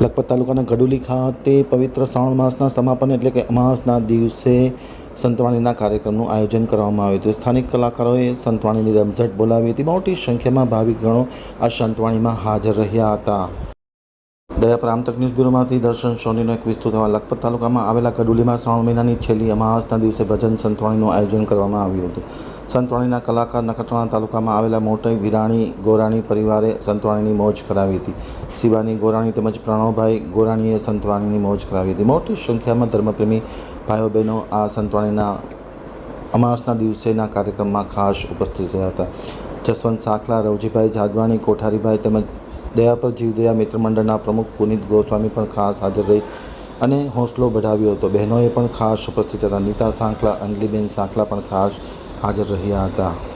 લખપત તાલુકાના ગડુલી ખાતે પવિત્ર શ્રાવણ માસના સમાપન એટલે કે અમાસના દિવસે સંતવાણીના કાર્યક્રમનું આયોજન કરવામાં આવ્યું હતું. સ્થાનિક કલાકારોએ સંતવાણીની રમઝટ બોલાવી હતી. મોટી સંખ્યામાં ભાવિકગણો આ સંતવાણીમાં હાજર રહ્યા હતા. દયા પ્રામતક ન્યૂઝ બ્યુરોમાંથી દર્શન સોનીનો એક વિસ્તૃત અહેવાલ. લખપત તાલુકામાં આવેલા કડુલીમાં શ્રાવણ મહિનાની છેલ્લી અમાસના દિવસે ભજન સંતવાણીનું આયોજન કરવામાં આવ્યું હતું. સંતવાણીના કલાકાર નખત્રાણા તાલુકામાં આવેલા મોટી વિરાણી ગોરાણી પરિવારે સંતવાણીની મોજ કરાવી હતી. શિવાની ગોરાણી તેમજ પ્રણવભાઈ ગોરાણીએ સંતવાણીની મોજ કરાવી હતી. મોટી સંખ્યામાં ધર્મપ્રેમી ભાઈઓ બહેનો આ સંતવાણીના અમાસના દિવસેના કાર્યક્રમમાં ખાસ ઉપસ્થિત રહ્યા હતા. જસવંત સાંકલા રવજીભાઈ જાદવાણી કોઠારીભાઈ તેમજ દયા પર જીવદયા મિત્ર મંડળના પ્રમુખ પુનિત ગોસ્વામી પણ ખાસ હાજર રહી અને હોંસલો બઢાવ્યો હતો. બહેનોએ પણ ખાસ ઉપસ્થિત હતા. નીતા સાંકલા અંગલીબેન સાંકલા પણ ખાસ હાજર રહ્યા હતા.